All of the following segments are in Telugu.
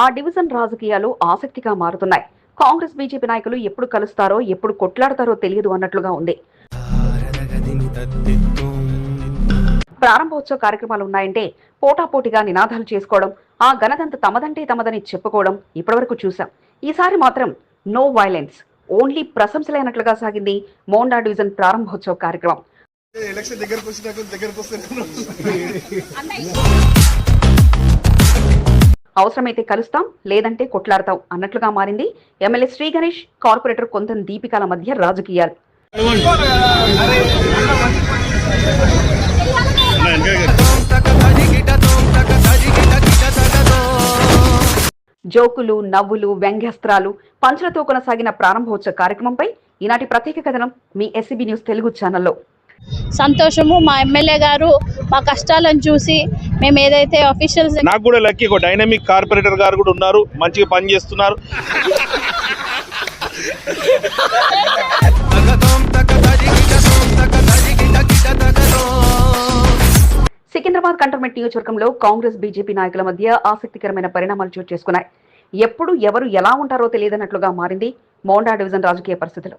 ఆ డివిజన్ రాజకీయాలు ఆసక్తిగా మారుతున్నాయి. కాంగ్రెస్ బీజేపీ నాయకులు ఎప్పుడు కలుస్తారో ఎప్పుడు కొట్లాడతారో తెలియదు అన్నట్లుగా ఉంది. ప్రారంభోత్సవ కార్యక్రమాలు ఉన్నాయంటే పోటాపోటీగా నినాదాలు చేసుకోవడం ఆ ఘనతంత తమదంటే తమదని చెప్పుకోవడం ఇప్పటివరకు చూశాం. ఈసారి మాత్రం నో వైలెన్స్ ఓన్లీ ప్రశంసలైనట్లుగా సాగింది మోండా డివిజన్ ప్రారంభోత్సవ కార్యక్రమం. ఎలక్షన్ దగ్గరకు వచ్చినాక దగ్గరకు వస్తే అవసరమైతే కలుస్తాం లేదంటే కొట్లాడతాం అన్నట్లుగా మారింది ఎమ్మెల్యే శ్రీ గణేష్ కార్పొరేటర్ కొంత దీపికాల మధ్య రాజకీయాలు. జోకులు నవ్వులు వ్యంగ్యాస్త్రాలు పంచులతో కొనసాగిన ప్రారంభోత్సవ కార్యక్రమంపై ఈనాటి ప్రత్యేక కథనం మీ ఎస్సీబీ న్యూస్ తెలుగు ఛానల్లో. సంతోషము. మా ఎమ్మెల్యే గారు మా కష్టాలను చూసి మేము ఏదైతే అఫీషియల్స్ నాకు కూడా లక్కీ ఒక డైనమిక్ కార్పొరేటర్ గారు కూడా ఉన్నారు. మంచిగా పని చేస్తున్నారు. సికింద్రాబాద్ కంటోన్మెంట్ నియోజకవర్గంలో కాంగ్రెస్ బీజేపీ నాయకుల మధ్య ఆసక్తికరమైన పరిణామాలు చోటు చేసుకున్నాయి. ఎప్పుడు ఎవరు ఎలా ఉంటారో తెలియదన్నట్లుగా మారింది మోండా డివిజన్ రాజకీయ పరిస్థితులు.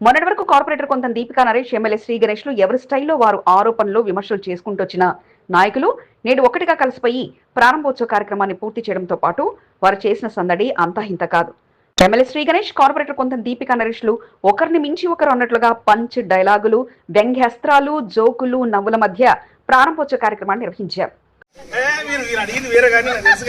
మొన్నటి వరకు కార్పొరేటర్ కొంత దీపికా నరేష్ ఎమ్మెల్యే శ్రీ గణేష్లు ఎవరి స్టైల్లో వారు ఆరోపణలు విమర్శలు చేసుకుంటూ వచ్చిన నాయకులు నేడు ఒకటిగా కలిసిపోయి ప్రారంభోత్సవ కార్యక్రమాన్ని పూర్తి చేయడంతో పాటు వారు చేసిన సందడి అంతా ఇంత కాదు. ఎమ్మెల్యే శ్రీ గణేష్ కార్పొరేటర్ కొంత దీపికా నరేష్లు ఒకరిని మించి ఒకరు అన్నట్లుగా పంచ్ డైలాగులు వ్యంగ్యాస్త్రాలు జోకులు నవ్వుల మధ్య ప్రారంభోత్సవ కార్యక్రమాన్ని నిర్వహించారు. వేరే తెలుసు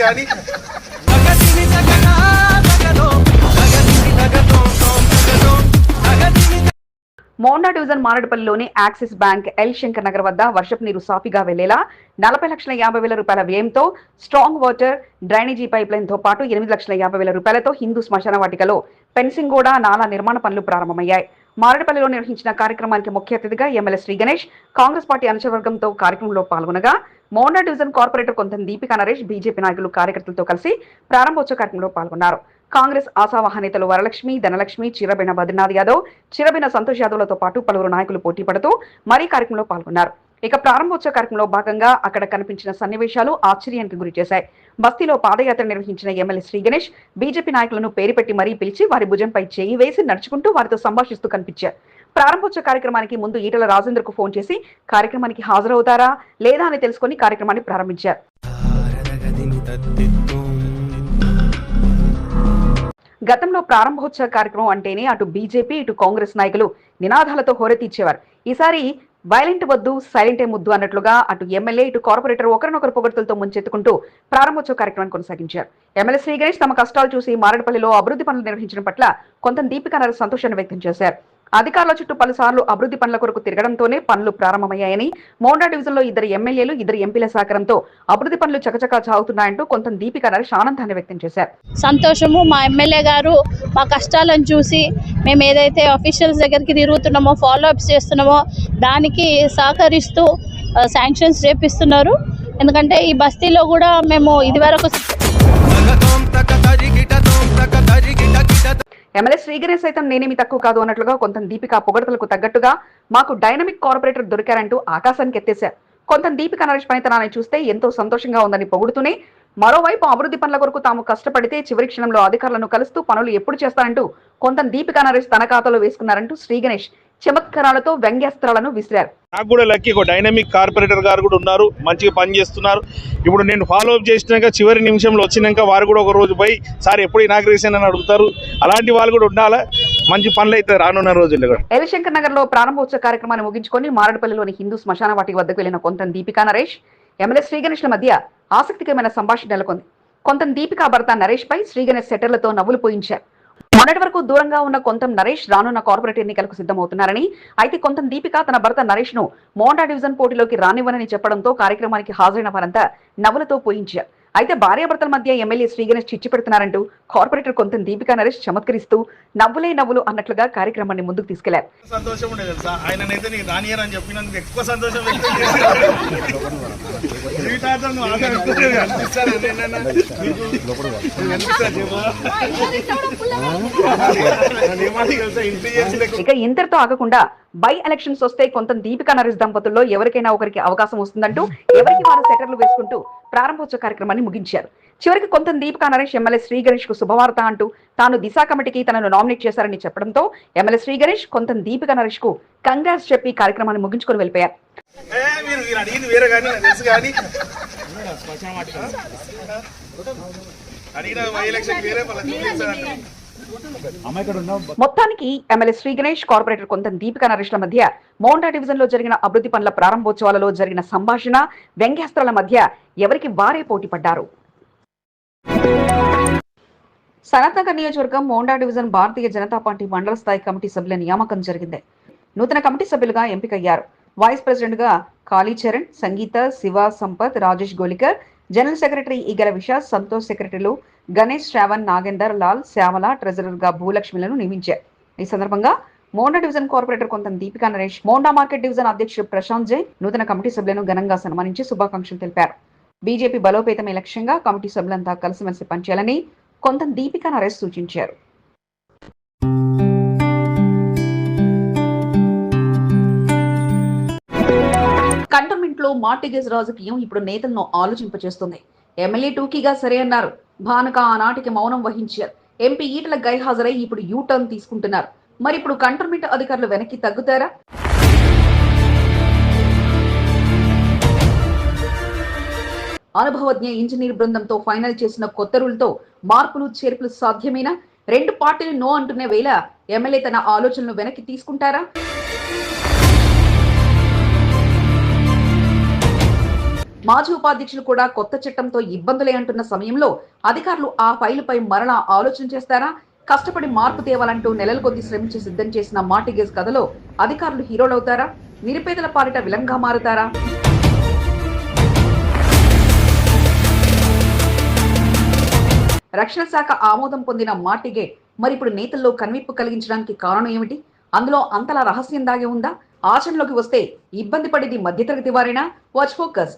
Monda division మారడపల్లిలోని Axis bank L Shankar Nagar వద్ద వర్షపు నీరు సాఫీగా వెళ్ళేలా నలభై లక్షల యాభై వేల రూపాయల వ్యయంతో స్ట్రాంగ్ వాటర్ డ్రైనేజీ పైప్ లైన్తో పాటు ఎనిమిది లక్షల యాభై వేల రూపాయలతో హిందూ శ్మశాన వాటికలో ఫెన్సింగ్ కూడా నాలా నిర్మాణ పనులు ప్రారంభమయ్యాయి. మారడపల్లిలో నిర్వహించిన కార్యక్రమానికి ముఖ్య అతిథిగా ఎమ్మెల్యే శ్రీ గణేష్ కాంగ్రెస్ పార్టీ అనుచవర్గంతో కార్యక్రమంలో పాల్గొనగా మోండా డివిజన్ కార్పొరేటర్ కొంత దీపికా నరేష్ బీజేపీ నాయకులు కార్యకర్తలతో కలిసి ప్రారంభోత్సవ కార్యక్రమంలో పాల్గొన్నారు. కాంగ్రెస్ ఆశావాహ నేతలు వరలక్ష్మి ధనలక్ష్మి చిరబిన బద్రీనాథ్ యాదవ్ చిరబిన సంతోష్ యాదవ్లతో పాటు పలువురు నాయకులు పోటీ పడుతూ మరీ కార్యక్రమంలో పాల్గొన్నారు. ఇక ప్రారంభోత్సవ కార్యక్రమంలో భాగంగా అక్కడ కనిపించిన సన్నివేశాలు ఆశ్చర్యానికి గురి చేశాయి. బస్తీలో పాదయాత్ర నిర్వహించిన ఎమ్మెల్యే శ్రీ గణేష్ బీజేపీ నాయకులను పేరు పెట్టి మరీ పిలిచి వారి భుజంపై చేయి వేసి నడుచుకుంటూ వారితో సంభాషిస్తూ కనిపించారు. ప్రారంభోత్సవ కార్యక్రమానికి ముందు ఈటల రాజేంద్రకు ఫోన్ చేసి కార్యక్రమానికి హాజరవుతారా లేదా? అని తెలుసుకొని కార్యక్రమాన్ని ప్రారంభించారు. గతంలో ప్రారంభోత్సవ కార్యక్రమం అంటేనే అటు బీజేపీ ఇటు కాంగ్రెస్ నాయకులు నినాదాలతో హోరెత్తిచ్చేవారు. ఈసారి వైలెంట్ వద్దు సైలెంటే ముద్దు అన్నట్లుగా అటు ఎమ్మెల్యే ఇటు కార్పొరేటర్ ఒకరినొకరు పొగడ్తలతో ముంచెత్తుకుంటూ ప్రారంభోత్సవ కార్యక్రమాన్ని కొనసాగించారు. ఎమ్మెల్యే శ్రీ గణేష్ తమ కష్టాలు చూసి మారడపల్లిలో అభివృద్ధి పనులు నిర్వహించడం పట్ల కొంత దీపిక నరేష్ సంతోషాన్ని వ్యక్తం చేశారు. అధికారుల చుట్టూ పలుసార్లు అభివృద్ధి పనుల కొరకు తిరగడంతోనే పనులు ప్రారంభమయ్యాయని మోండా డివిజన్లో ఇద్దరు ఎమ్మెల్యేలు ఇద్దరు ఎంపీల సహకారంతో అభివృద్ధి పనులు చకచకా సాగుతున్నాయంటూ కొంత దీపిక నరేష్ ఆనందాన్ని వ్యక్తం చేశారు. సంతోషము. మా ఎమ్మెల్యే గారు మా కష్టాలను చూసి మేము ఏదైతే అఫీషియల్స్ దగ్గరికి తిరుగుతున్నామో ఫాలో అప్స్ చేస్తున్నామో దానికి సహకరిస్తూ శాంక్షన్స్ చేపిస్తున్నారు ఎందుకంటే ఈ బస్తీలో కూడా మేము ఇదివరకు ఎమ్మెల్యే శ్రీగణేష్ సైతం నేనేమి తక్కువ కాదు అన్నట్లుగా కొంత దీపిక పొగడతలకు తగ్గట్టుగా మాకు డైనమిక్ కార్పొరేటర్ దొరికారంటూ ఆకాశానికి ఎత్తేశారు. కొంత దీపిక నరేష్ పనితనాన్ని చూస్తే ఎంతో సంతోషంగా ఉందని పొగుడుతూనే మరోవైపు అభివృద్ధి పనుల కొరకు తాము కష్టపడితే చివరి క్షణంలో అధికారులను కలుస్తూ పనులు ఎప్పుడు చేస్తారంటూ కొంత దీపిక నరేష్ తన ఖాతాలో వేసుకున్నారంటూ శ్రీగణేష్. చమత్కారాలతో వ్యంగ్యాస్త్రాలను విసిరారు. నాకు కూడా లక్కీ ఒక డైనమిక్ కార్పొరేటర్ గారు కూడా ఉన్నారు మంచిగా పని చేస్తున్నారు. ఇప్పుడు నేను ఫాలో అప్ చేసినాక చివరి నిమిషంలో వచ్చినాక వారు కూడా ఒక రోజు పోయి సార్ ఎప్పుడు ఇనాగ్రేషన్ అని అడుగుతారు? అలాంటి వాళ్ళు కూడా ఉండాలా? మంచి పనులు అయితే రానున్న రోజుల్లో ఎలిశంకర్ నగర్లో ప్రారంభోత్సవ కార్యక్రమాన్ని ముగించుకొని మారడపల్లిలోని హిందూ శ్మశాన వాటికి వద్దకు వెళ్ళిన కొంత దీపికా నరేష్ ఎమ్మెల్యే శ్రీగణేష్ల మధ్య ఆసక్తికరమైన సంభాషణ నెలకొంది. కొంత దీపికా భర్త నరేష్ పై శ్రీగణేష్ సెటర్లతో నవ్వులు పోయించారు. మొన్నటి వరకు దూరంగా ఉన్న కొంతం నరేష్ రానున్న కార్పొరేట్ ఎన్నికలకు సిద్ధమవుతున్నారని అయితే కొంత దీపిక తన భర్త నరేష్ను మోండా డివిజన్ పోటీలోకి రానివ్వనని చెప్పడంతో కార్యక్రమానికి హాజరైన వారంతా నవ్వులతో పోయించారు. అయితే భార్యాభర్తల మధ్య ఎమ్మెల్యే శ్రీగణేష్ చిచ్చి పెడుతున్నారంటూ కార్పొరేటర్ కొంత దీపికా నరేష్ చమత్కరిస్తూ నవ్వులే నవ్వులు అన్నట్లుగా కార్యక్రమాన్ని ముందుకు తీసుకెళ్ళారు. సంతోషం తెలుసా? ఆయననైతే నీకు చెప్పినందుకు ఎక్కువ సంతోషం వ్యక్తం ఇక ఇంతటితో ఆగకుండా బై ఎలక్షన్స్ వస్తే కొంత దీపికా నరేష్ దంపతుల్లో ఎవరికైనా ఒకరికి అవకాశం వస్తుందంటూ ఎవరికి వారు సెటర్లు వేసుకుంటూ ప్రారంభోత్సవ కార్యక్రమాన్ని ముగించారు. చివరికి కొంత దీపికా నరేష్ ఎమ్మెల్యే శ్రీ గణేష్కు శుభవార్త అంటూ తాను దిశ కమిటీకి తనను నామినేట్ చేశారని చెప్పడంతో ఎమ్మెల్యే శ్రీ గణేష్ కొంత దీపికా నరేష్కు కంగ్రాట్స్ చెప్పి కార్యక్రమాన్ని ముగించుకొని వెళ్ళిపోయారు. ఏ, మీరు మీరు అడిగింది వేరే కానీ నాకు తెలుసు కానీ. అడిగిన బై ఎలక్షన్ వేరే మొత్తానికి ఎమ్మెల్యే శ్రీ గణేష్ కార్పొరేటర్ కొంత దీపిక నరేష్ల మధ్య మోండా డివిజన్లో జరిగిన అభివృద్ధి పనుల ప్రారంభోత్సవాలలో జరిగిన సంభాషణ వ్యంగ్యాస్త్రాల మధ్య ఎవరికి వారే పోటీ పడ్డారు? సనత్నగర్ నియోజకవర్గం మోండా డివిజన్ భారతీయ జనతా పార్టీ మండల స్థాయి కమిటీ సభ్యుల నియామకం జరిగింది. నూతన కమిటీ సభ్యులుగా ఎంపికయ్యారు. వైస్ ప్రెసిడెంట్గా కాళీచరణ్ సంగీత శివ సంపత్ రాజేష్ గోలికర్ జనరల్ సెక్రటరీ ఈగల విశాస్ సంతోష్ సెక్రటరీలు గణేష్ శ్రావణ్ నాగేందర్ లాల్ శ్యామల ట్రెజరర్గా భూలక్ష్మిలను నియమించారు ఈ సందర్భంగా మోండా డివిజన్ కార్పొరేటర్ కొంత దీపికా నరేష్ మోండా మార్కెట్ డివిజన్ అధ్యక్షుడు ప్రశాంత్ జైన్ నూతన కమిటీ సభ్యులను ఘనంగా సన్మానించి శుభాకాంక్షలు తెలిపారు. బీజేపీ బలోపేతమే లక్ష్యంగా కమిటీ సభ్యులంతా కలిసిమెలిసి పనిచేయాలని కొంత దీపికా నరేష్ సూచించారు. కంటోన్మెంట్లో మార్టిగేజ్ రాజకీయం ఇప్పుడు నేతలను ఆలోచింపచేస్తుంది. ఎమ్మెల్యే టూకీగా సరే అన్నారు. భానుక ఆనాటికి మౌనం వహించారు. ఎంపీ ఈటల గైహాజరై ఇప్పుడు యూ టర్న్ తీసుకుంటున్నారు. మరి ఇప్పుడు కంటర్మెంట్ అధికారులు వెనక్కి తగ్గుతారా? అనుభవజ్ఞ ఇంజనీర్ బృందంతో ఫైనల్ చేసిన కొత్త రూల్తో మార్పులు చేర్పులు సాధ్యమేనా? రెండు పార్టీలు నో అంటున్న వేళ ఎమ్మెల్యే తన ఆలోచనలు వెనక్కి తీసుకుంటారా? మాజీ ఉపాధ్యక్షులు కూడా కొత్త చట్టంతో ఇబ్బందులే అంటున్న సమయంలో అధికారులు ఆ ఫైలుపై మరలా ఆలోచన చేస్తారా? కష్టపడి మార్పు తేవాలంటూ నెలల కొద్ది శ్రమించి సిద్ధం చేసిన మాటిగేజ్ కథలో అధికారులు హీరోలవుతారా? నిరుపేదల పాలిట విలంగా మారుతారా? రక్షణ శాఖ ఆమోదం పొందిన మార్టిగేట్ మరి ఇప్పుడు నేతల్లో కనువిప్పు కలిగించడానికి కారణం ఏమిటి? అందులో అంతలా రహస్యం దాగి ఉందా? ఆచరణలోకి వస్తే ఇబ్బంది పడేది మధ్యతరగతి వారేనా? వాచ్ ఫోకస్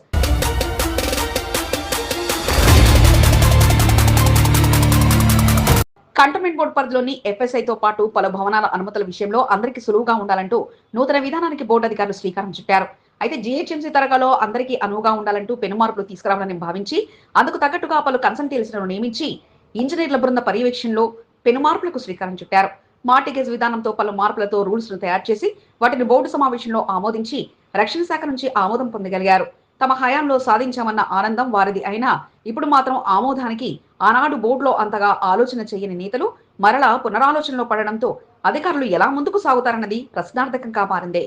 కంటోన్మెంట్ బోర్డు పరిధిలోని ఎఫ్ఎస్ఐతో తో పాటు పలు భవనాల అనుమతుల విషయంలో అందరికీ సులువుగా ఉండాలంటూ నూతన విధానానికి బోర్డు అధికారులు శ్రీకారం చుట్టారు. అయితే జీహెచ్ఎంసీ తరగాలో అందరికీ అనువుగా ఉండాలంటూ పెనుమార్పులు తీసుకురావాలని భావించి అందుకు తగ్గట్టుగా పలు కన్సల్టెన్సీలను నియమించి ఇంజనీర్ల బృంద పర్యవేక్షణలో పెనుమార్పులకు శ్రీకారం చుట్టారు. మార్టిగేజ్ విధానంతో పలు మార్పులతో రూల్స్ను తయారు చేసి వాటిని బోర్డు సమావేశంలో ఆమోదించి రక్షణ శాఖ నుంచి ఆమోదం పొందగలిగారు. తమ హయాంలో సాధించామన్న ఆనందం వారిది అయినా ఇప్పుడు మాత్రం ఆమోదానికి ఆనాడు బోర్డులో అంతగా ఆలోచన చేయని నేతలు మరలా పునరాలోచనలో పడడంతో అధికారులు ఎలా ముందుకు సాగుతారన్నది ప్రశ్నార్థకంగా మారింది.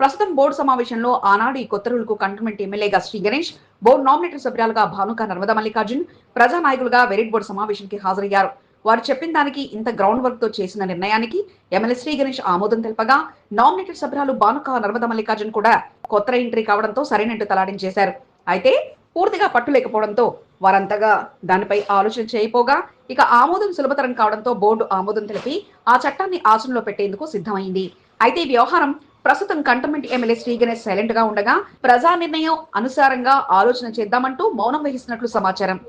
ప్రస్తుతం బోర్డు సమావేశంలో ఆనాడు ఈ కొత్త రూల్కు కంటోన్మెంట్ ఎమ్మెల్యేగా శ్రీ గణేష్ బోర్డు నామినేటర్ సభ్యురాలుగా భానుక నర్మదా మల్లికార్జున్ ప్రజా నాయకులుగా వెరిట్ బోర్డు సమావేశానికి హాజరయ్యారు. వారు చెప్పిన దానికి ఇంత గ్రౌండ్ వర్క్తో చేసిన నిర్ణయానికి ఎమ్మెల్యే శ్రీ గణేష్ ఆమోదం తెలపగా నామినేటెడ్ సభ్యురాలు బానుక నర్మద మల్లికార్జున్ కూడా కొత్త ఎంట్రీ కావడంతో సరైనట్టు తలాడించేశారు. అయితే పూర్తిగా పట్టు లేకపోవడంతో వారంతగా దానిపై ఆలోచన చేయపోగా ఇక ఆమోదం సులభతరం కావడంతో బోర్డు ఆమోదం తెలిపి ఆ చట్టాన్ని ఆచరణలో పెట్టేందుకు సిద్ధమైంది. అయితే ఈ వ్యవహారం ప్రస్తుతం కంటోన్మెంట్ ఎమ్మెల్యే శ్రీ గణేష్ సైలెంట్గా ఉండగా ప్రజా నిర్ణయం అనుసారంగా ఆలోచన చేద్దామంటూ మౌనం వహిస్తున్నట్లు సమాచారం.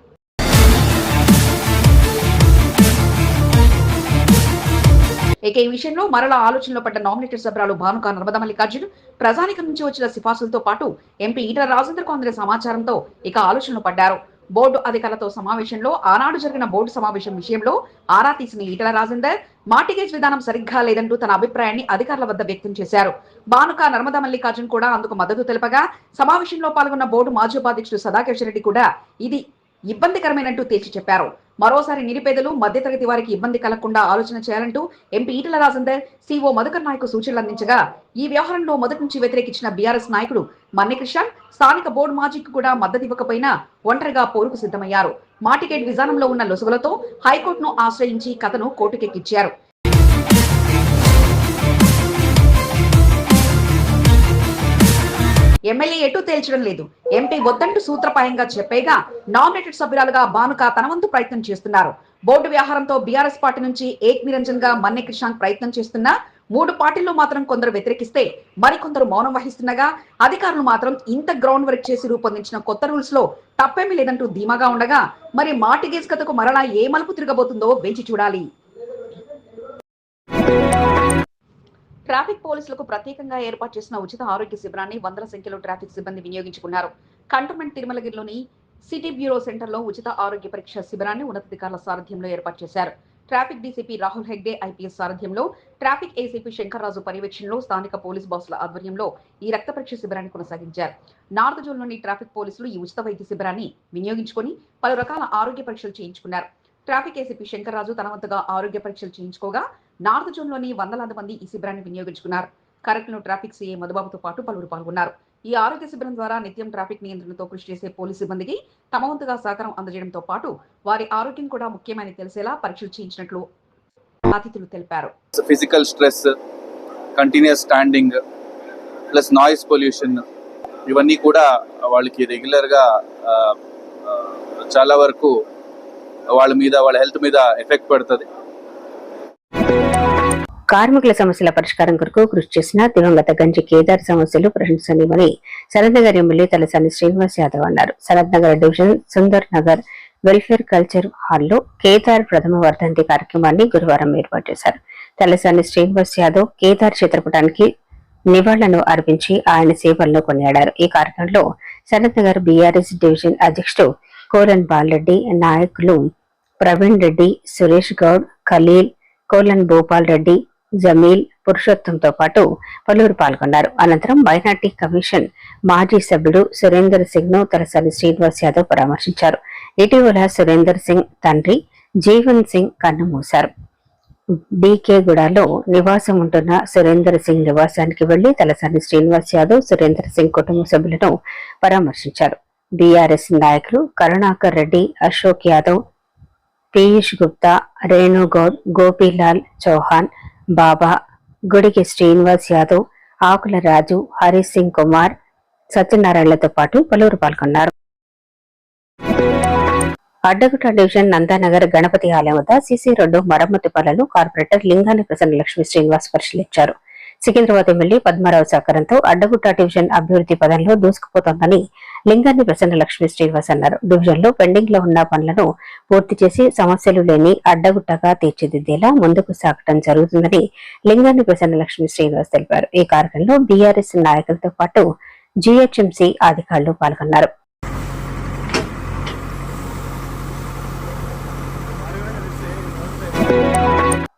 ఇక ఈ విషయంలో మరలా ఆలోచనలో పడ్డ నామినేటెడ్ సభ్యురాలు భానుక నర్మదా మల్లికార్జున్ ప్రజానికం నుంచి వచ్చిన సిఫార్సులతో పాటు ఎంపీ ఈటల రాజేంద్ర అందిన సమాచారంతో ఇక ఆలోచనలో పడ్డారు. బోర్డు అధికారులతో సమావేశంలో ఆనాడు జరిగిన బోర్డు సమావేశం విషయంలో ఆరా తీసిన ఈటల రాజేందర్ మార్టిగేజ్ విధానం సరిగ్గా లేదంటూ తన అభిప్రాయాన్ని అధికారుల వద్ద వ్యక్తం చేశారు. భానుక నర్మదా మల్లికార్జున్ కూడా అందుకు మద్దతు తెలపగా సమావేశంలో పాల్గొన్న బోర్డు మాజీ ఉపాధ్యక్షుడు సదాకేశ్వర రెడ్డి కూడా ఇది ఇబ్బందికరమైనట్టు తేల్చి చెప్పారు. మరోసారి నిరుపేదలు మధ్యతరగతి వారికి ఇబ్బంది కలగకుండా ఆలోచన చేయాలంటూ ఎంపీ ఈటల రాజేందర్ సీఓ మధుకర్ నాయకు సూచనలు అందించగా ఈ వ్యవహారంలో మొదటి నుంచి వ్యతిరేకించిన బీఆర్ఎస్ నాయకుడు మన్నికృష్ణ స్థానిక బోర్డు మాజీకి కూడా మద్దతు ఇవ్వకపోయినా ఒంటరిగా పోరుకు సిద్ధమయ్యారు. మాటికేట్ విధానంలో ఉన్న లొసుగులతో హైకోర్టును ఆశ్రయించి కథను కోర్టుకెక్కిచ్చారు. ఎమ్మెల్యే ఎటు తేల్చడం లేదు. ఎంపీ వద్దంటూ సూత్రపాయంగా చెప్పేగా నామినేటెడ్ సభ్యురాలుగా బానుక తన వంతు ప్రయత్నం చేస్తున్నారు. బోర్డు వ్యవహారంతో బీఆర్ఎస్ పార్టీ నుంచి ఏక్ నిరంజన్గా మన్నె కృషాంక్ ప్రయత్నం చేస్తున్నా. మూడు పార్టీల్లో మాత్రం కొందరు వ్యతిరేకిస్తే మరికొందరు మౌనం వహిస్తుండగా అధికారులు మాత్రం ఇంత గ్రౌండ్ వర్క్ చేసి రూపొందించిన కొత్త రూల్స్లో తప్పేమీ లేదంటూ ధీమాగా ఉండగా మరి మాటిగేజ్ కథకు మరలా ఏ మలుపు తిరగబోతుందో వేచి చూడాలి. ట్రాఫిక్ పోలీసులకు ప్రత్యేకంగా ఏర్పాటు చేసిన ఉచిత ఆరోగ్య శిబిరాన్ని వందల సంఖ్యలో ట్రాఫిక్ సిబ్బంది వినియోగించుకున్నారు. కంటోన్మెంట్ తిరుమలగిరిలోని సిటీ బ్యూరో సెంటర్లో ఉచిత ఆరోగ్య పరీక్ష శిబిరాన్ని ఉన్నతాధికారుల సారథ్యంలో ఏర్పాటు చేశారు. Traffic DCP Rahul Hegde IPS సారథ్యంలో ట్రాఫిక్ ఏసీపీ శంకర్రాజు పర్యవేక్షణలో స్థానిక పోలీస్ బాసుల ఆధ్వర్యంలో ఈ రక్త పరీక్ష శిబిరాన్ని కొనసాగించారు. నార్త్ జోన్లోని ట్రాఫిక్ పోలీసులు ఈ ఉచిత వైద్య శిబిరాన్ని వినియోగించుకొని పలు రకాల ఆరోగ్య పరీక్షలు చేయించుకున్నారు. ట్రాఫిక్ ఏసీపీ శంకర్రాజు తన వంతుగా ఆరోగ్య పరీక్షలు చేయించుకోగా నార్త్ జోన్లోని వందలాది మంది ఈ శిబిరాన్ని వినియోగించుకున్నారు. కరెక్ట్ను ట్రాఫిక్ సీఏ మధుబాబుతో పాటు పలువురు పాల్గొన్నారు. ఈ ఆరోగ్య శిబిరం ద్వారా నిత్యం ట్రాఫిక్ నియంత్రణతో కృషి చేసే పోలీసు సిబ్బందికి తమ వంతుగా సహకారం అందజేయడంతో పాటు వారి ఆరోగ్యం కూడా ముఖ్యమని తెలిసేలా పరీక్షలు చేయించినట్లు అతిథులు తెలిపారు. Physical stress continuous standing plus noise pollution ఇవన్నీ కూడా వాళ్ళకి రెగ్యులర్గా చాలా వరకు వాళ్ళ మీద వాళ్ళ హెల్త్ మీద ఎఫెక్ట్ పడుతుంది. కార్మికుల సమస్యల పరిష్కారం కొరకు కృషి చేసిన దివంగత గంజి కేదార్ సమస్యలు ప్రశంసనీయమని సనత్ నగర్ ఎమ్మెల్యే తలసాని శ్రీనివాస్ యాదవ్ అన్నారు. Sanath Nagar division Sundar Nagar welfare culture హాల్లో కేదార్ ప్రథమ వర్ధంతి కార్యక్రమాన్ని గురువారం ఏర్పాటు చేశారు. తలసాని శ్రీనివాస్ యాదవ్ కేదార్ చిత్రపటానికి నివాళులను అర్పించి ఆయన సేవలను కొనియాడారు. ఈ కార్యక్రమంలో సనత్ నగర్ బీఆర్ఎస్ డివిజన్ అధ్యక్షుడు కోరన్ బాలరెడ్డి నాయకులు ప్రవీణ్ రెడ్డి సురేష్ గౌడ్ ఖలీల్ కోలన్ భూపాల్ రెడ్డి జమీల్ పురుషోత్తంతో పాటు పలువురు పాల్గొన్నారు. అనంతరం మైనార్టీ కమిషన్ మాజీ సభ్యుడు సురేందర్ సింగ్ను తలసాని శ్రీనివాస్ యాదవ్ పరామర్శించారు. ఇటీవల సురేందర్ సింగ్ తండ్రి జీవన్ సింగ్ కన్నుమూశారు డీకే గూడలో నివాసం ఉంటున్న సురేందర్ సింగ్ నివాసానికి వెళ్ళి తలసాని శ్రీనివాస్ యాదవ్ సురేందర్ సింగ్ కుటుంబ సభ్యులను పరామర్శించారు. బీఆర్ఎస్ నాయకులు కరుణాకర్ రెడ్డి అశోక్ యాదవ్ పీయూష్ గుప్తా రేణుగౌడ్ గోపీలాల్ చౌహాన్ బాబా గుడికి శ్రీనివాస్ యాదవ్ ఆకుల రాజు హరీష్ సింగ్ కుమార్ సత్యనారాయణలతో పాటు పలువురు పాల్గొన్నారు అడ్డగుట్ట డివిజన్ నందానగర్ గణపతి ఆలయం వద్ద సీసీ రోడ్డు మరమ్మతు పనులను కార్పొరేటర్ లింగాని ప్రసన్న లక్ష్మి శ్రీనివాస్ పరిశీలించారు సికింద్రాబాద్ ఎమ్మెల్యే పద్మారావు సహకారంతో అడ్డగుట్ట డివిజన్ అభివృద్ధి పదంలో దూసుకుపోతోందని లింగాన్ని ప్రసన్న లక్ష్మీ శ్రీనివాస్ అన్నారు. డివిజన్లో పెండింగ్లో ఉన్న పనులను పూర్తి చేసి సమస్యలు లేని అడ్డగుట్టగా తీర్చిదిద్దేలా ముందుకు సాగటం జరుగుతుందని లింగాన్ని ప్రసన్న లక్ష్మి శ్రీనివాస్ తెలిపారు. ఈ కార్యక్రమంలో బీఆర్ఎస్ నాయకులతో పాటు జీహెచ్ఎంసీ అధికారులు పాల్గొన్నారు.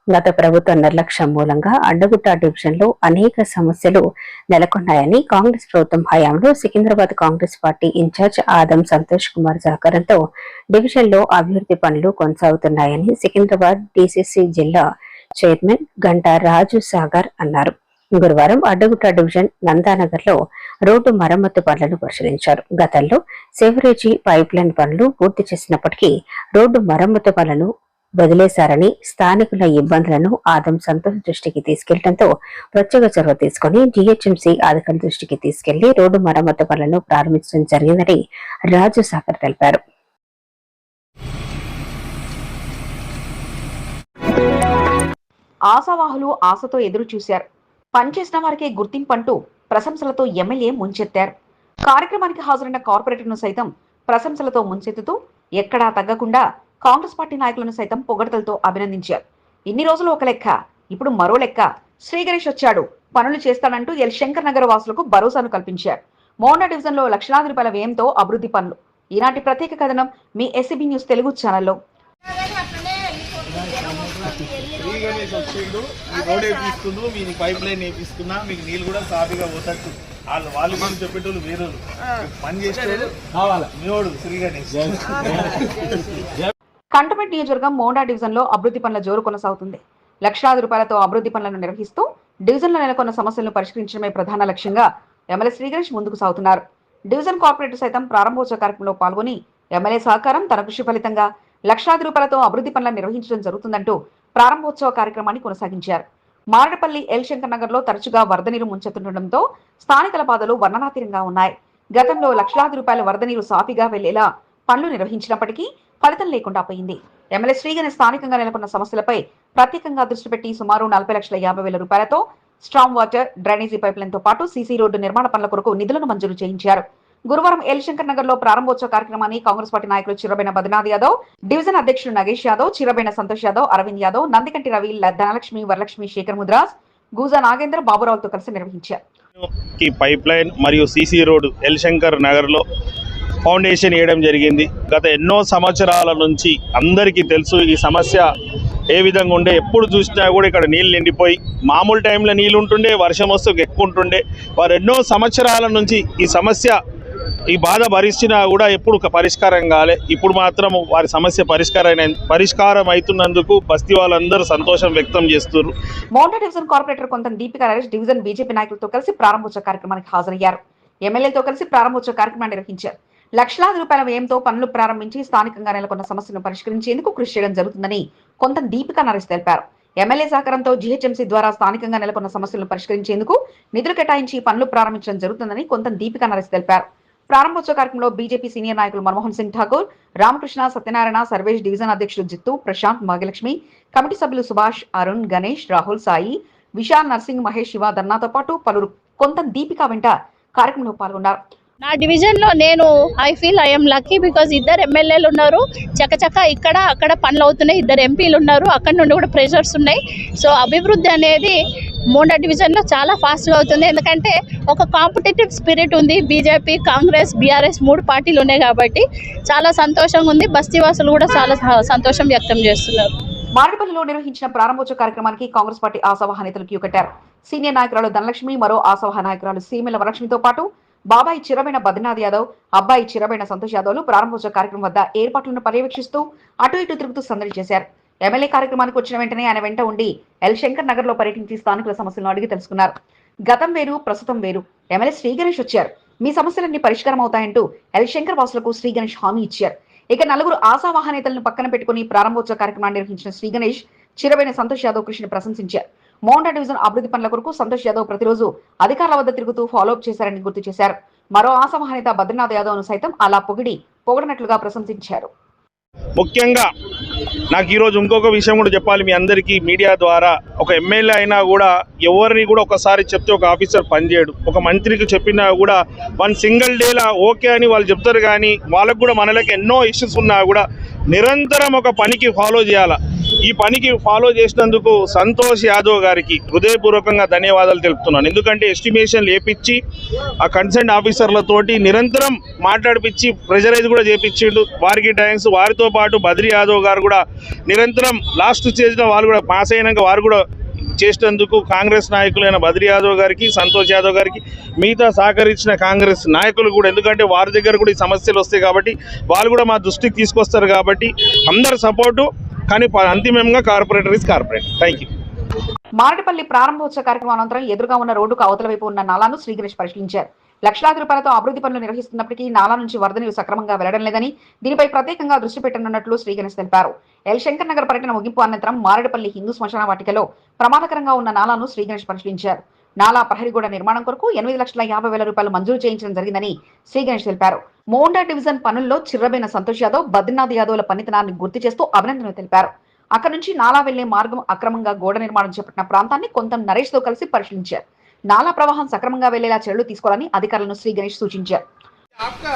గత ప్రభుత్వ నిర్లక్ష్యం మూలంగా అడ్డగుట్ట డివిజన్లో అనేక సమస్యలు నెలకొన్నాయని కాంగ్రెస్ ప్రభుత్వం హయాంలో సికింద్రాబాద్ కాంగ్రెస్ పార్టీ ఇన్ఛార్జ్ ఆదం సంతోష్ కుమార్ సహకారంతో డివిజన్లో అభివృద్ధి పనులు కొనసాగుతున్నాయని సికింద్రాబాద్ డిసిసి జిల్లా చైర్మన్ గంటా రాజు సాగర్ అన్నారు. గురువారం అడ్డగుట్ట డివిజన్ నందానగర్లో రోడ్డు మరమ్మతు పనులను పరిశీలించారు. గతంలో సెవరేజీ పైప్ లైన్ పనులు పూర్తి చేసినప్పటికీ రోడ్డు మరమ్మతు పనులను వదిలేశారని స్థానికుల ఇబ్బందులను ఆదం సంతోష్ దృష్టికి తీసుకెళ్ళడంతో ప్రత్యేక చొరవ తీసుకుని జీహెచ్ఎంసీ అధికారుల దృష్టికి తీసుకెళ్ళి రోడ్డు మరమ్మతు పనులను ప్రారంభించడం జరిగిందని రాజు సాగర్ తెలిపారు. ఆశావాహులు ఆశతో ఎదురు చూశారు. పనిచేసిన గుర్తింపు గుర్తింపంటూ ప్రశంసలతో ఎమ్మెల్యే ముంచెత్తారు. కార్యక్రమానికి హాజరైన కార్పొరేటర్ను సైతం ప్రశంసలతో ముంచెత్తుతూ ఎక్కడా తగ్గకుండా కాంగ్రెస్ పార్టీ నాయకులను సైతం పొగడతలతో అభినందించారు. ఇన్ని రోజులు ఒక లెక్క ఇప్పుడు మరో లెక్క. శ్రీ గణేష్ వచ్చాడు పనులు చేస్తాడంటూ ఎల్ శంకర్ నగర వాసులకు భరోసాను కల్పించారు. మోండా డివిజన్లో లక్షలాది రూపాయల వ్యయంతో అభివృద్ధి పనులు. ఈనాటి ప్రత్యేక కథనం మీ ఎస్సీబీ న్యూస్ తెలుగు ఛానల్లో. శ్రీ గణేష్ వచ్చిండు మీ రోడ్ వేపిస్తుండు మీ పైప్ లైన్ వేపిస్తున్నా మీకు నీళ్ళు కూడా సాఫీగా పోతట్టు. వాళ్ళు వాళ్ళు కూడా చెప్పేటోళ్ళు వేరే పని చేసేటోళ్ళు మీవాడు శ్రీ గణేష్ కంటమెట్ నియోజకవర్గం మోండా డివిజన్లో అభివృద్ధి పనుల జోరు కొనసాగుతుంది. లక్షలాది రూపాయలతో అభివృద్ధి పనులను నిర్వహిస్తూ డివిజన్లో నెలకొన్న సమస్యలను పరిష్కరించడమే ప్రధాన లక్ష్యంగా ఎమ్మెల్యే శ్రీగణేష్ ముందుకు సాగుతున్నారు. డివిజన్ కార్పొరేటర్ సైతం ప్రారంభోత్సవ కార్యక్రమంలో పాల్గొని ఎమ్మెల్యే సహకారం తన కృషి ఫలితంగా లక్షలాది రూపాయలతో అభివృద్ధి పనులను నిర్వహించడం జరుగుతుందంటూ ప్రారంభోత్సవ కార్యక్రమాన్ని కొనసాగించారు. మారడపల్లి ఎల్ శంకర్ నగర్లో తరచుగా వరద నీరు ముంచెత్తుండటంతో స్థానికుల బాధలు వర్ణనాతీరంగా ఉన్నాయి. గతంలో లక్షలాది రూపాయల వరద నీరు సాఫీగా వెళ్ళేలా పనులు నిర్వహించినప్పటికీ ఫలితం లేకుండా పోయింది. ఎమ్మెల్యే శ్రీగణి స్థానికంగా నెలకొన్న సమస్యలపై ప్రత్యేకంగా దృష్టి పెట్టి సుమారు నలభై లక్షల యాభై వేల రూపాయలతో స్ట్రాంగ్ వాటర్ డ్రైనేజీ పైప్ లైన్తో పాటు సీసీ రోడ్డు నిర్మాణ పనుల కొరకు నిధులను మంజూరు చేయించారు. గురువారం ఎల్శంకర్ నగర్లో ప్రారంభోత్సవ కార్యక్రమాన్ని కాంగ్రెస్ పార్టీ నాయకులు చిరబైన బద్రీనాథ్ యాదవ్ డివిజన్ అధ్యక్షుడు నగేష్ యాదవ్ చిరబైన సంతోష్ యాదవ్ అరవింద్ యాదవ్ నందికంటి రవి ధనలక్ష్మి వరలక్ష్మి శేఖర్ ముద్రాస్ గూజా నాగేంద్ర బాబురావుతో కలిసి నిర్వహించారు. పైప్ లైన్ మరియు సీసీ రోడ్ ఎల్శంకర్ నగర్లో ఫౌండేషన్ వేయడం జరిగింది. గత ఎన్నో సంవత్సరాల నుంచి అందరికీ తెలుసు ఈ సమస్య ఏ విధంగా ఉండే ఎప్పుడు చూసినా కూడా ఇక్కడ నీళ్ళు నిండిపోయి మామూలు టైంలో నీళ్ళు ఉంటుండే వర్షం వస్తూ ఎక్కువ ఉంటుండే. వారు ఎన్నో సంవత్సరాల నుంచి ఈ సమస్య ఈ బాధ భరిస్తున్నా కూడా ఎప్పుడు ఒక పరిష్కారం కాలే. ఇప్పుడు మాత్రం వారి సమస్య పరిష్కారం పరిష్కారం అవుతున్నందుకు బస్తీ వాళ్ళందరూ సంతోషం వ్యక్తం చేస్తున్నారు. మౌంటా డివిజన్ కార్పొరేటర్ కొంత దీపికా నరేష్ డివిజన్ బీజేపీ నాయకులతో కలిసి ప్రారంభోత్సవ కార్యక్రమానికి హాజరయ్యారు. ఎమ్మెల్యేతో కలిసి ప్రారంభోత్సవ కార్యక్రమాన్ని నిర్వహించారు. లక్షలాది రూపాయల వ్యయంతో పనులు ప్రారంభించి స్థానికంగా నెలకొన్న సమస్యను పరిష్కరించేందుకు కృషి చేయడం జరుగుతుందని కొంత దీపిక నరేష్ తెలిపారు. ఎమ్మెల్యే సహకారంతో జీహెచ్ఎంసీ ద్వారా స్థానికంగా నెలకొన్న సమస్యలను పరిష్కరించేందుకు నిధులు కేటాయించి పనులు ప్రారంభించడం జరుగుతుందని కొంత దీపిక నరేష్ తెలిపారు. ప్రారంభోత్సవ కార్యక్రమంలో బీజేపీ సీనియర్ నాయకులు మన్మోహన్ సింగ్ ఠాకూర్ రామకృష్ణ సత్యనారాయణ సర్వేష్ డివిజన్ అధ్యక్షులు జిత్తు ప్రశాంత్ భాగ్యలక్ష్మి కమిటీ సభ్యులు సుభాష్ అరుణ్ గణేష్ రాహుల్ సాయి విశాల్ నర్సింగ్ మహేష్ శివ ధర్నాతో పాటు పలువురు కొంత దీపిక వెంట కార్యక్రమంలో పాల్గొన్నారు. నా డివిజన్లో నేను I feel I'm lucky because ఇద్దరు ఎమ్మెల్యేలు ఉన్నారు. చకచక ఇక్కడ అక్కడ పనులు అవుతున్నాయి. ఇద్దరు ఎంపీలు ఉన్నారు. అక్కడ నుండి కూడా ప్రెషర్స్ ఉన్నాయి. సో అభివృద్ధి అనేది మూడో డివిజన్లో చాలా ఫాస్ట్గా అవుతుంది. ఎందుకంటే ఒక కాంపిటేటివ్ స్పిరిట్ ఉంది. బీజేపీ కాంగ్రెస్ బీఆర్ఎస్ మూడు పార్టీలు ఉన్నాయి కాబట్టి చాలా సంతోషంగా ఉంది. బస్తీవాసులు కూడా చాలా స- సంతోషం వ్యక్తం చేస్తున్నారు. మారేడుపల్లిలో నిర్వహించిన ప్రారంభోత్సవ కార్యక్రమానికి కాంగ్రెస్ పార్టీ ఆశావహ నేతలు క్యూ కట్టారు. సీనియర్ నాయకురాలు ధనలక్ష్మి మరో ఆశావహ నాయకురాలు సీమెల వరలక్ష్మితో పాటు బాబాయి చిరమైన బద్రీనాథ్ యాదవ్ అబ్బాయి చిరమైన సంతోష్ యాదవ్లు ప్రారంభోత్సవ కార్యక్రమం వద్ద ఏర్పాట్లను పర్యవేక్షిస్తూ అటు ఇటు తిరుగుతూ సందడి చేశారు. ఎమ్మెల్యే కార్యక్రమానికి వచ్చిన వెంటనే ఆయన వెంట ఉండి ఎల్ శంకర్ నగర్లో పర్యటించి స్థానికుల సమస్యలను అడిగి తెలుసుకున్నారు. గతం వేరు ప్రస్తుతం వేరు. ఎమ్మెల్యే శ్రీ గణేష్ వచ్చారు. మీ సమస్యలన్నీ పరిష్కారం అవుతాయంటూ ఎల్ శంకర్ వాసులకు శ్రీ గణేష్ హామీ ఇచ్చారు. ఇక నలుగురు ఆశావాహనేతలను పక్కన పెట్టుకుని ప్రారంభోత్సవ కార్యక్రమాన్ని నిర్వహించిన శ్రీ గణేష్ చిరవైన సంతోష్ యాదవ్ కృషిని ప్రశంసించారు. మోండా డివిజన్ అభివృద్ధి పనుల కొరకు సంతోష్ యాదవ్ ప్రతిరోజు అధికారుల వద్ద తిరుగుతూ ఫాలోఅప్ చేశారని గుర్తు చేశారు. మరో ఆసమహనేత బద్రీనాథ్ యాదవ్ను సైతం అలా పొగిడి పొగడనట్లుగా ప్రశంసించారు. ముఖ్యంగా నాకు ఈరోజు ఇంకొక విషయం కూడా చెప్పాలి మీ అందరికీ మీడియా ద్వారా. ఒక ఎమ్మెల్యే అయినా కూడా ఎవరిని కూడా ఒకసారి చెప్తే ఒక ఆఫీసర్ పనిచేయడు. ఒక మంత్రికి చెప్పినా కూడా వన్ సింగిల్ డేలా ఓకే అని వాళ్ళు చెప్తారు కానీ వాళ్ళకు కూడా మనలకి ఎన్నో ఇష్యూస్ ఉన్నా కూడా నిరంతరం ఒక పనికి ఫాలో చేయాలా. ఈ పనికి ఫాలో చేసినందుకు సంతోష్ యాదవ్ గారికి హృదయపూర్వకంగా ధన్యవాదాలు తెలుపుతున్నాను. ఎందుకంటే ఎస్టిమేషన్ వేపించి ఆ కన్సర్న్ ఆఫీసర్లతోటి నిరంతరం మాట్లాడిపించి ప్రెజరైజ్ కూడా చేపించిండు వారికి థ్యాంక్స్ వారితో పాటు బద్రి యాదవ్ గారు కూడా నిరంతరం లాస్ట్ స్టేజ్లో వాళ్ళు కూడా పాస్ అయినాక వారు కూడా చేసినందుకు కాంగ్రెస్ నాయకులైన బద్రి యాదవ్ గారికి సంతోష్ యాదవ్ గారికి మిగతా సహకరించిన కాంగ్రెస్ నాయకులు కూడా. ఎందుకంటే వారి దగ్గర కూడా ఈ సమస్యలు వస్తాయి కాబట్టి వాళ్ళు కూడా మా దృష్టికి తీసుకొస్తారు కాబట్టి అందరి సపోర్టు కానీ అంతిమంగా corporator is corporate thank you Marredpally ప్రారంభోత్సవ కార్యక్రమం అనంతరం ఎదురుగా ఉన్న రోడ్డుకు అవతల వైపు ఉన్న నాలాను శ్రీగిరీష్ పరిశీలించారు. లక్షలాది రూపాయలతో అభివృద్ధి పనులు నిర్వహిస్తున్నప్పటికీ నాలా నుంచి వరద నీరు సక్రమంగా వెళ్ళడం లేదని దీనిపై ప్రత్యేకంగా దృష్టి పెట్టనున్నట్లు శ్రీగణేష్ తెలిపారు. ఎల్ శంకర్ నగర్ పర్యటన ముగింపు అనంతరం మారేడుపల్లి హిందూ శ్మశాన వాటికలో ప్రమాదకరంగా ఉన్న నాలాను శ్రీగణేష్ పరిశీలించారు. నాలా ప్రహరిగూడ నిర్మాణం కొరకు ఎనిమిది లక్షల యాభై వేల రూపాయలు మంజూరు చేయించడం జరిగిందని శ్రీ గణేష్ తెలిపారు మోండా డివిజన్ పనుల్లో చిర్రబైన సంతోష్ యాదవ్ బద్రీనాథ్ యాదవ్ల పనితనాన్ని గుర్తు చేస్తూ అభినందనలు తెలిపారు అక్కడి నుంచి నాలా వెళ్లే మార్గం అక్రమంగా గోడ నిర్మాణం చేపట్టిన ప్రాంతాన్ని కొంత నరేష్ తో కలిసి పరిశీలించారు నాలా ప్రవాహం సక్రమంగా వెళ్లేలా చర్యలు తీసుకోవాలని అధికారులను శ్రీ గణేష్ సూచించారు आपका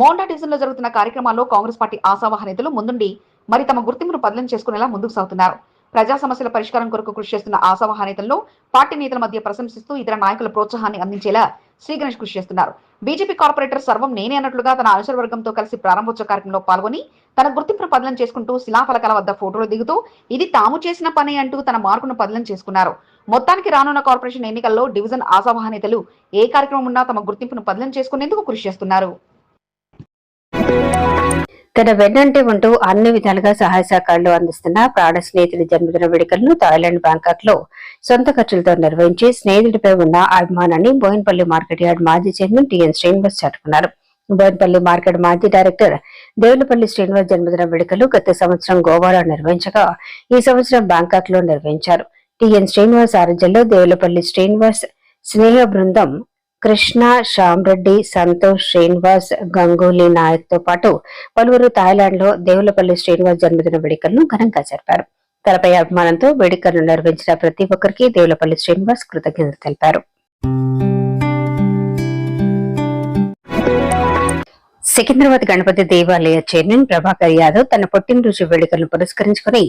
మోండా డివిజన్లో జరుగుతున్న కార్యక్రమాల్లో కాంగ్రెస్ పార్టీ ఆశావాహ నేతలు ముందుండి మరి తమ గుర్తింపును బదిలం చేసుకునేలా ముందుకు సాగుతున్నారు. ప్రజా సమస్యల పరిష్కారం కొరకు కృషి చేస్తున్న ఆశావాహ నేతలను పార్టీ నేతల మధ్య ప్రశంసిస్తూ ఇతర నాయకుల ప్రోత్సాహాన్ని అందించేలా శ్రీ గణేష్ కృషి చేస్తున్నారు. బీజేపీ కార్పొరేటర్ సర్వం నేనే అన్నట్లుగా తన అనుచర వర్గంతో కలిసి ప్రారంభోత్సవ కార్యక్రమంలో పాల్గొని తన గుర్తింపును పదలం చేసుకుంటూ శిలాఫలకాల వద్ద ఫోటోలు దిగుతూ ఇది తాము చేసిన పని అంటూ తన మార్కును పదలం చేసుకున్నారు. మొత్తానికి రానున్న కార్పొరేషన్ ఎన్నికల్లో డివిజన్ ఆశావహానేతలు ఏ కార్యక్రమం ఉన్నా తమ గుర్తింపును పదలం చేసుకునేందుకు కృషి చేస్తున్నారు. తన వెన్నంటే ఉంటూ అన్ని విధాలుగా సహాయ సహకారాలు అందిస్తున్న ప్రాణ స్నేహితుడి జన్మదిన వేడుకలను థాయిలాండ్ బ్యాంకాక్లో సొంత ఖర్చులతో నిర్వహించి స్నేహితుడిపై ఉన్న అభిమానాన్ని బోయిన్పల్లి మార్కెట్ యార్డ్ మాజీ చైర్మన్ టిఎన్ శ్రీనివాస్ చాటుకున్నారు. బోయిన్పల్లి మార్కెట్ మాజీ డైరెక్టర్ దేవులపల్లి శ్రీనివాస్ జన్మదిన వేడుకలు గత సంవత్సరం గోవాలో నిర్వహించగా ఈ సంవత్సరం బ్యాంకాక్లో నిర్వహించారు టిఎన్ శ్రీనివాస్ ఆరోగ్యంలో దేవులపల్లి శ్రీనివాస్ స్నేహ బృందం కృష్ణ శ్యామ్రెడ్డి సంతోష్ శ్రీనివాస్ గంగూలీ నాయక్తో పాటు పలువురు థాయిలాండ్లో దేవులపల్లి శ్రీనివాస్ జన్మదిన వేడుకలను ఘనంగా జరిపారు. తనపై అభిమానంతో వేడుకలను నిర్వహించిన ప్రతి ఒక్కరికి దేవులపల్లి శ్రీనివాస్ కృతజ్ఞతలు తెలిపారు. సికింద్రాబాద్ గణపతి దేవాలయ చైర్మన్ ప్రభాకర్ యాదవ్ తన పుట్టినరోజు వేడుకలను పురస్కరించుకుని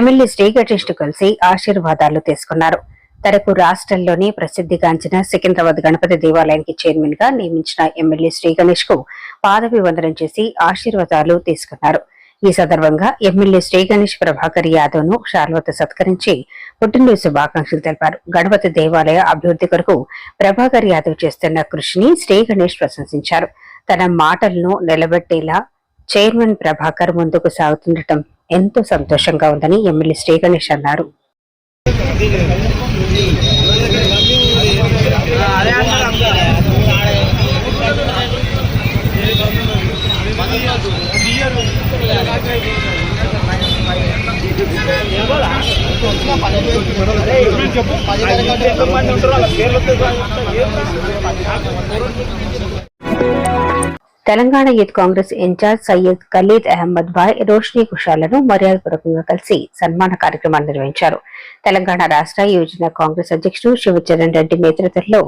ఎమ్మెల్యే శ్రీకృష్ణ కలిసి ఆశీర్వాదాలు తీసుకున్నారు. తనకు రాష్ట్రంలోనే ప్రసిద్ధిగాంచిన సికింద్రాబాద్ గణపతి దేవాలయానికి చైర్మన్గా నియమించిన ఎమ్మెల్యే శ్రీ గణేష్కు పాదవి వందనం చేసి ఆశీర్వాదాలు తీసుకున్నారు. ఈ సందర్భంగా ఎమ్మెల్యే శ్రీ గణేష్ ప్రభాకర్ యాదవ్ను షార్వత సత్కరించి పుట్టినరోజు శుభాకాంక్షలు తెలిపారు. గణపతి దేవాలయ అభివృద్ధి కొరకు ప్రభాకర్ యాదవ్ చేస్తున్న కృషిని శ్రీ గణేష్ ప్రశంసించారు. తన మాటలను నిలబెట్టేలా చైర్మన్ ప్రభాకర్ ముందుకు సాగుతుండటం ఎంతో సంతోషంగా ఉందని ఎమ్మెల్యే శ్రీ గణేష్ అన్నారు. చెప్పు తెలంగాణ యూత్ కాంగ్రెస్ ఇన్ఛార్జ్ సయ్యద్ ఖలీద్ అహ్మద్ భాయ్ రోష్ని కుషాలను మర్యాదపూర్వకంగా కలిసి సన్మాన కార్యక్రమాన్ని నిర్వహించారు. తెలంగాణ రాష్ట్ర యువజన కాంగ్రెస్ అధ్యక్షుడు శివచరణ్ రెడ్డి నేతృత్వంలో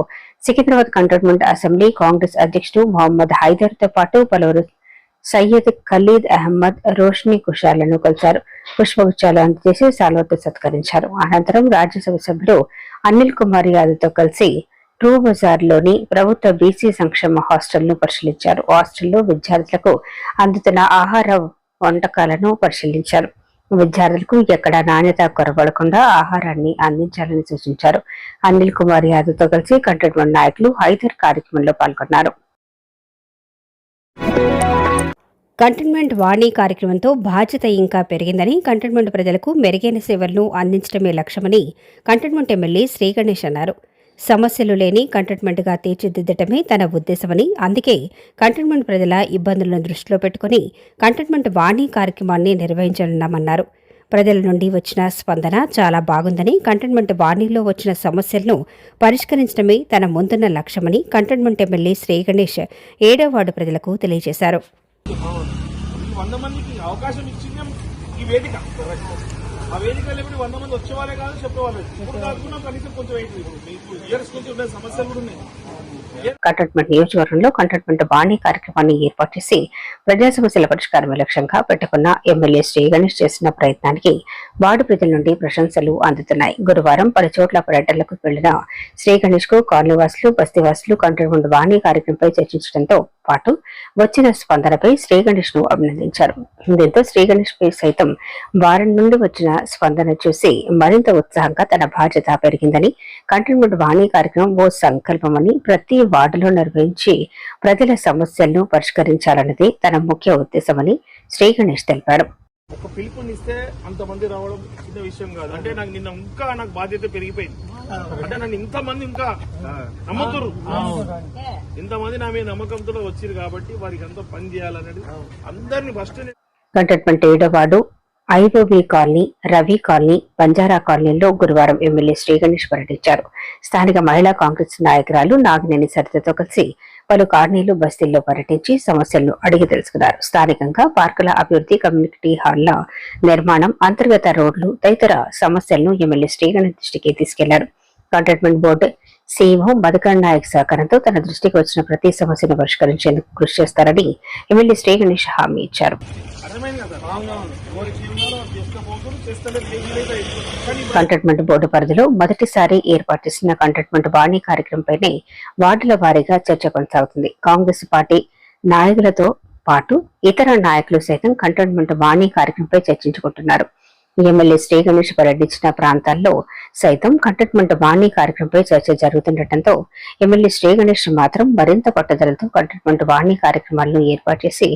సికింద్రాబాద్ కంటోన్మెంట్ అసెంబ్లీ కాంగ్రెస్ అధ్యక్షుడు మొహమ్మద్ హైదర్తో పాటు పలువురు సయ్యద్ ఖలీద్ అహ్మద్ రోష్ని కుషాలను కలిశారు. పుష్పగుచ్చాలు అందజేసి సాల్వతో సత్కరించారు. అనంతరం రాజ్యసభ సభ్యుడు అనిల్ కుమార్ యాదవ్తో కలిసి ట్రూ బజార్లోని ప్రభుత్వ బీసీ సంక్షేమ హాస్టల్ను పరిశీలించారు. హాస్టల్లో విద్యార్థులకు అందుతున్న ఆహార వంటకాలను పరిశీలించారు. విద్యార్థులకు ఎక్కడ నాణ్యత కొరబడకుండా ఆహారాన్ని అందించాలని సూచించారు. అనిల్ కుమార్ యాదవ్తో కలిసి కంటోన్మెంట్ నాయకులు హైదర్ కార్యక్రమంలో పాల్గొన్నారు. కంటైన్మెంట్ వాణి కార్యక్రమంతో బాధ్యత ఇంకా పెరిగిందని కంటైన్మెంట్ ప్రజలకు మెరుగైన సేవలను అందించడమే లక్ష్యమని కంటైన్మెంట్ ఎమ్మెల్యే శ్రీగణేష్ అన్నారు. సమస్యలు లేని కంటైన్మెంట్గా తీర్చిదిద్దటమే తన ఉద్దేశమని అందుకే కంటైన్మెంట్ ప్రజల ఇబ్బందులను దృష్టిలో పెట్టుకుని కంటైన్మెంట్ వాణి కార్యక్రమాన్ని నిర్వహించనున్నామన్నారు. ప్రజల నుండి వచ్చిన స్పందన చాలా బాగుందని కంటైన్మెంట్ వాణిలో వచ్చిన సమస్యలను పరిష్కరించడమే తన ముందున్న లక్ష్యమని కంటైన్మెంట్ ఎమ్మెల్యే శ్రీ గణేష్ ఏడో వార్డు ప్రజలకు తెలియజేశారు. అవకాశం ఈ వేదిక. ఆ వేదికలు లేకపోతే వంద మంది వచ్చేవాళ్ళే కాదు చెప్పేవాళ్ళు. ఇప్పుడు కాకుండా కనీసం కొంచెం ఇప్పుడు మీకు ఇయర్స్ నుంచి ఉండే సమస్యలు కూడా ఉన్నాయి. కంటోన్మెంట్ నియోజకవర్గంలో కంటోన్మెంట్ బాణీ కార్యక్రమాన్ని ఏర్పాటు చేసి ప్రజా సమస్యల పరిష్కారమే లక్ష్యంగా పెట్టుకున్న ఎమ్మెల్యే శ్రీ గణేష్ చేసిన ప్రయత్నానికి వార్డు ప్రజల నుండి ప్రశంసలు అందుతున్నాయి. గురువారం పలు చోట్ల పర్యటనలకు వెళ్ళిన శ్రీ గణేష్కు కాలనీవాసులు బస్తీవాసులు కంటోన్మెంట్ బాణీ కార్యక్రమంపై చర్చించడంతో పాటు వచ్చిన స్పందనపై శ్రీ గణేష్ను అభినందించారు. దీంతో శ్రీ గణేష్ పై సైతం వారం నుండి వచ్చిన స్పందన చూసి మరింత ఉత్సాహంగా తన బాధ్యత పెరిగిందని కంటోన్మెంట్ వాణి కార్యక్రమం ఓ సంకల్పమని ప్రతి వార్డులో నిర్వహించి ప్రజల సమస్యలను పరిష్కరించాలన్నది తన ముఖ్య ఉద్దేశమని శ్రీ గణేష్ తెలిపారు. ఒక పిలుపునిస్తే అంతమంది రావడం చిన్న విషయం కాదు. అంటే నాకు నిన్న ఇంకా నాకు బాధ్యత పెరిగిపోయింది. అంటే నన్ను ఇంతమంది ఇంకా నమ్ముతురు ఇంతమంది నా మీద నమ్మకంతో వచ్చిరు కాబట్టి వారికి అంతా పని చేయాలనేది అందరినీ ఫస్ట్ కంటోన్మెంట్ ఏడో వార్డు ఐదో కాలనీ రవి కాలనీ బంజారా కాలనీలో గురువారం ఎమ్మెల్యే శ్రీ గణేష్ పర్యటించారు. స్థానిక మహిళా కాంగ్రెస్ నాయకురాలు నాగినేని సరితతో కలిసి పలు కాలనీలు బస్తీల్లో పర్యటించి సమస్యలను అడిగి తెలుసుకున్నారు. స్థానికంగా పార్కుల అభివృద్ధి కమ్యూనిటీ హాల్ల నిర్మాణం అంతర్గత రోడ్లు తదితర సమస్యలను ఎమ్మెల్యే శ్రీ గణేష్ దృష్టికి తీసుకెళ్ళారు. Cantonment board CMO Madhukar Nayak సహకారంతో తన దృష్టికి వచ్చిన ప్రతి సమస్యను పరిష్కరించేందుకు కృషి చేస్తారని ఎమ్మెల్యే శ్రీ గణేష్ హామీ ఇచ్చారు అర్థమైంది కదా ఎవరికి ఉన్నారో అది చేసుకోబోతున్నారు చేస్తలేదు చేయలేదు కానీ కంటోన్మెంట్ బోర్డు పరిధిలో మొదటిసారి ఏర్పాటు చేసిన కంటోన్మెంట్ వాణి కార్యక్రమంపైనే వార్డుల వారీగా చర్చ కొనసాగుతుంది. కాంగ్రెస్ పార్టీ నాయకులతో పాటు ఇతర నాయకులు సైతం కంటోన్మెంట్ వాణి కార్యక్రమంపై చర్చించుకుంటున్నారు. ఎమ్మెల్యే శ్రీ గణేష్ పర్యటించిన ప్రాంతాల్లో సైతం కంటోన్మెంట్ వాణి కార్యక్రమంపై చర్చ జరుగుతుండటంతో ఎమ్మెల్యే శ్రీ గణేష్ మాత్రం మరింత పట్టుదలతో కంటోన్మెంట్ వాణి కార్యక్రమాలను ఏర్పాటు చేసి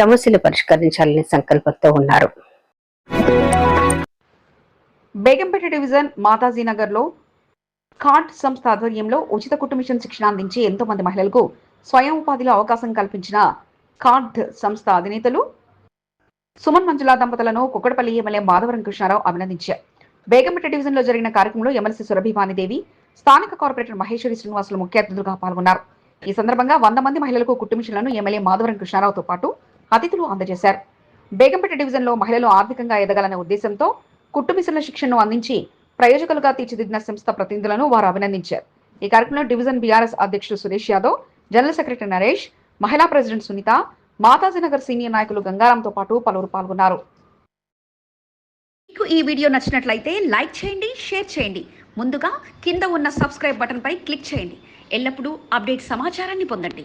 సమస్యలు పరిష్కరించాలనే సంకల్పంతో ఉన్నారు. బేగంపేట డివిజన్ మాతాజీ నగర్లో కార్ట్ సంస్థ ఆధ్వర్యంలో ఉచిత కుటుంబిషన్ శిక్షణ అందించి ఎంతో మంది మహిళలకు స్వయం ఉపాధిలో అవకాశం కల్పించిన కార్డ్ సంస్థ అధినేతలు సుమన్ మంజుల దంపతులను కుక్కడపల్లి ఎమ్మెల్యే మాధవరం కృష్ణారావు అభినందించారు. బేగంపేట డివిజన్లో జరిగిన కార్యక్రమంలో ఎమ్మెల్సీ సురభి వాణిదేవి స్థానిక కార్పొరేటర్ మహేశ్వరి శ్రీనివాసులు ముఖ్య అతిథులుగా పాల్గొన్నారు. ఈ సందర్భంగా వంద మంది మహిళలకు కుటుంబిషన్లను ఎమ్మెల్యే మాధవరం కృష్ణారావుతో పాటు అతిథులు అందజేశారు. బేగంపేట డివిజన్లో మహిళలు ఆర్థికంగా ఎదగాలనే ఉద్దేశంతో కుటుంబిషన్ల శిక్షణను అందించి ప్రయోజకులుగా తీర్చిదిద్దిన సంస్థ ప్రతినిధులను వారు అభినందించారు. ఈ కార్యక్రమంలో డివిజన్ బీఆర్ఎస్ అధ్యక్షుడు సురేష్ యాదవ్ జనరల్ సెక్రటరీ నరేష్ మహిళా ప్రెసిడెంట్ సునీత మాతాజీనగర్ సీనియర్ నాయకులు గంగారాంతో పాటు పలువురు పాల్గొన్నారు. మీకు ఈ వీడియో నచ్చినట్లయితే లైక్ చేయండి షేర్ చేయండి. ముందుగా కింద ఉన్న సబ్స్క్రైబ్ బటన్పై క్లిక్ చేయండి. ఎల్లప్పుడూ అప్డేట్ సమాచారాన్ని పొందండి.